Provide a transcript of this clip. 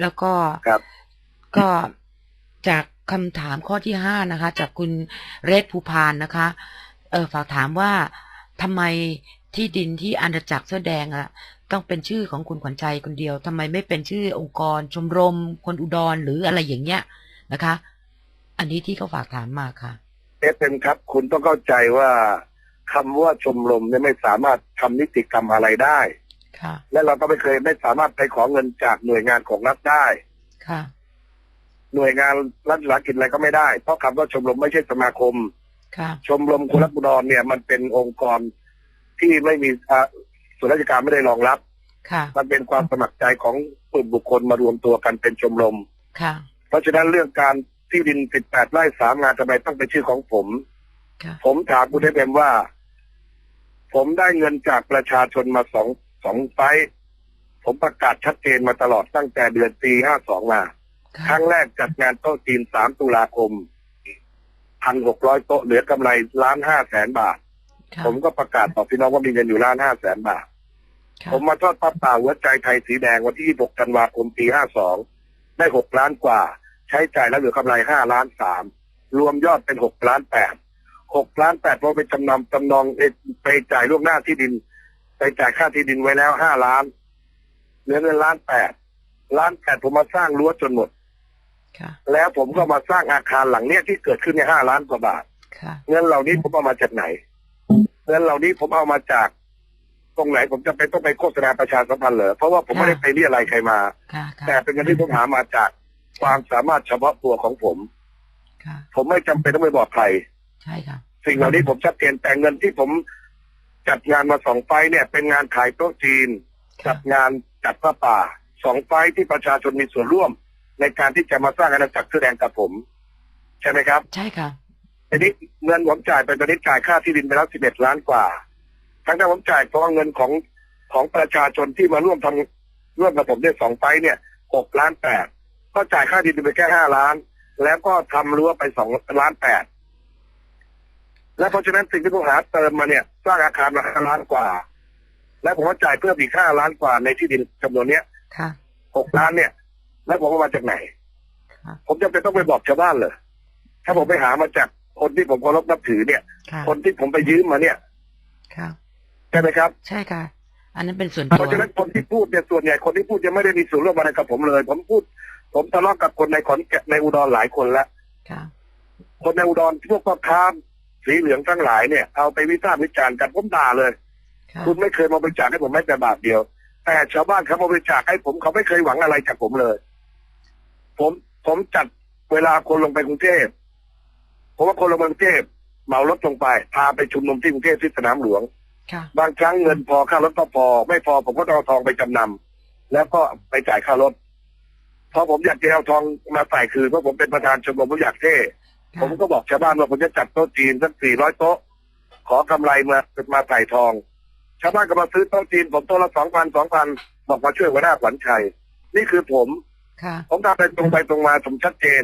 แล้วก็ครับก็จากคำถามข้อที่ห้านะคะ จากคุณเรศภูพานนะคะ เออฝากถามว่าทำไมที่ดินที่อาณาจักรเสื้อแดงอะต้องเป็นชื่อของคุณขวัญใจคนเดียวทำไมไม่เป็นชื่อองค์กร ชมรม คนอุดรหรืออะไรอย่างเงี้ยนะคะ อันนี้ที่เขาฝากถามมาค่ะเอสเอ็มครับ คุณต้องเข้าใจว่าคำว่าชมรมเนี่ยไม่สามารถทำนิติกรรมอะไรได้ค่ะ และเราก็ไม่เคยไม่สามารถไปขอเงินจากหน่วยงานของรัฐได้ค่ะ หน่วยงานรัฐวิสาหกิจอะไรก็ไม่ได้ เพราะคำว่าชมรมไม่ใช่สมาคมค่ะ ชมรมคนรักบุดรเนี่ย มันเป็นองค์กรที่ไม่มีอ่าส่วนราชการไม่ได้รองรับค่ะ มันเป็นความสมัครใจของกลุ่มบุคคลมารวมตัวกันเป็นชมรมค่ะ เพราะฉะนั้นเรื่องการที่ดิน18ไร่สามงานทำไมต้องเป็นชื่อของผมค่ะผมถามคุณได้เป็นว่า ผมได้เงินจากประชาชนมาสอง สองไฟต์ผมประกาศชัดเจนมาตลอดตั้งแต่เดือนปีห้าสองมาคค่ะรั้งแรกจัดงานโต๊ะจีนสามตุลาคมพันหกร้อยโต๊ะเหลือกำไรล้านห้าแสนบาทค่ะผมก็ประกาศต่อพี่น้องว่ามีเงินอยู่ล้านห้าแสนบาทค่ะผมมาทอดผ้าป่าหัวใจไทยสีแดงวันที่26ธันวาคมปี52ได้6ล้านกว่า ใช้จ่ายแล้วเหลือกำไร5ล้าน3รวมยอดเป็น6ล้าน8 6ล้าน8พอไปจำนำจำนองเอ่อไปจ่ายล่วงหน้าที่ดิน ไปจ่ายค่าที่ดินไว้แล้ว5ล้านเหลือเงินล้าน8ล้าน8ผมมาสร้างรั้วจนหมดค่ะแล้วผมก็มาสร้างอาคารหลังเนี้ยที่เกิดขึ้นใน5ล้านกว่าบาทค่ะเงินเหล่านี้ผมเอามาจากไหนเงินเหล่านี้ผมเอามาจาก ตรงไหนผมจะเป็นต้องไปโฆษณาประชาสัมพันธ์เหรอเพราะว่าผมไม่ได้ไปเรียอะไรใครมาค่ะค่ะแต่เป็นเงินที่ผมหามาจากความสามารถเฉพาะตัวของผมค่ะผมไม่จำเป็นต้องไปบอกใครใช่ค่ะสิ่งเหล่านี้ผมชัดเจนแต่เงินที่ผม จัดงานมาสองไฟล์เนี่ยเป็นงานขายโต๊ะจีน จัค่ะดงานจัดผ้าป่าสองไฟล์ที่ประชาชนมีส่วนร่วม ในการที่จะมาสร้างอาณาจักรเสื้อแดงกับผม ใช่ไหมครับ ใช่ค่ะทีนี้เงินผมจ่ายไปตอนนี้จ่ายค่าที่ดินไปแล้วสิบเอ็ดล้านกว่า ทั้งที่ผมจ่ายเพราะว่าเงินของของประชาชนที่มาร่วมทำร่วมกับผมเนี่ยสองไฟล์เนี่ยหกล้านแปดก็จ่ายค่าที่ดินไปแค่ห้าล้าน แล้วก็ทำรั้วไปสองล้านแปดและเพราะฉะนั้นสิ่งที่ผมหาเติมมาเนี่ย สร้างอาคารมาห้าล้านกว่า และผมก็จ่ายเพิ่มอีกห้าล้านกว่าในที่ดินจำนวนเนี้ยค่ะหกล้านเนี่ย แล้วผมเอามาจากไหนค่ะผมจะเป็นต้องไปบอกชาวบ้านเลยถ้าผมไปหามาจากคนที่ผมเคารพนับถือเนี่ยค่ะคนที่ผมไปยืมมาเนี่ยค่ะใช่ไหมครับ ใช่ค่ะ อันนั้นเป็นส่วนเพตัวราะฉะนั้นคนที่พูดเนี่ยส่วนใหญ่คนที่พูดยังไม่ได้มีส่วนร่วมอะไรกับผมเลย ผมพูด ผมทะเลาะกับคนในขอนแก่นในอุดรหลายคนแล้วค่ะคนในอุดรพวกพ่อค้า สีเหลืองทั้งหลายเนี่ยเอาไปวิพากษ์วิจารณ์กันผมด่าเลยค่ะคุณไม่เคยมาบริจาคให้ผมแม้แต่บาทเดียว แต่ชาวบ้านเขามาบริจาคให้ผมเขาไม่เคยหวังอะไรจากผมเลย ผมผมจัดเวลาคนลงไปกรุงเทพผมว่าคนลงไปกรุงเทพเหมารถลงไปพาไปชุมนุมที่กรุงเทพที่สนามหลวงค่ะบางครั้งเงินพอค่ารถก็พอ ไม่พอผมก็ต้องเอาทองไปจำนำแล้วก็ไปจ่ายค่ารถเพราะผมอยากจะเอาทองมาใส่คืนเพราะผมเป็นประธานชมรมผมอยากเท่ค่ะ ผมก็บอกชาวบ้านว่าผมจะจัดโต๊ะจีนสักสี่ร้อยโต๊ะ ขอกำไรมามาใส่ทอง ชาวบ้านก็มาซื้อโต๊ะจีน ผมโต๊ะละสองพันสองพันบอกมาช่วยหัวหน้าขวัญชัย นี่คือผมค่ะผมทำไปตรงไปตรงมาผมชัดเจน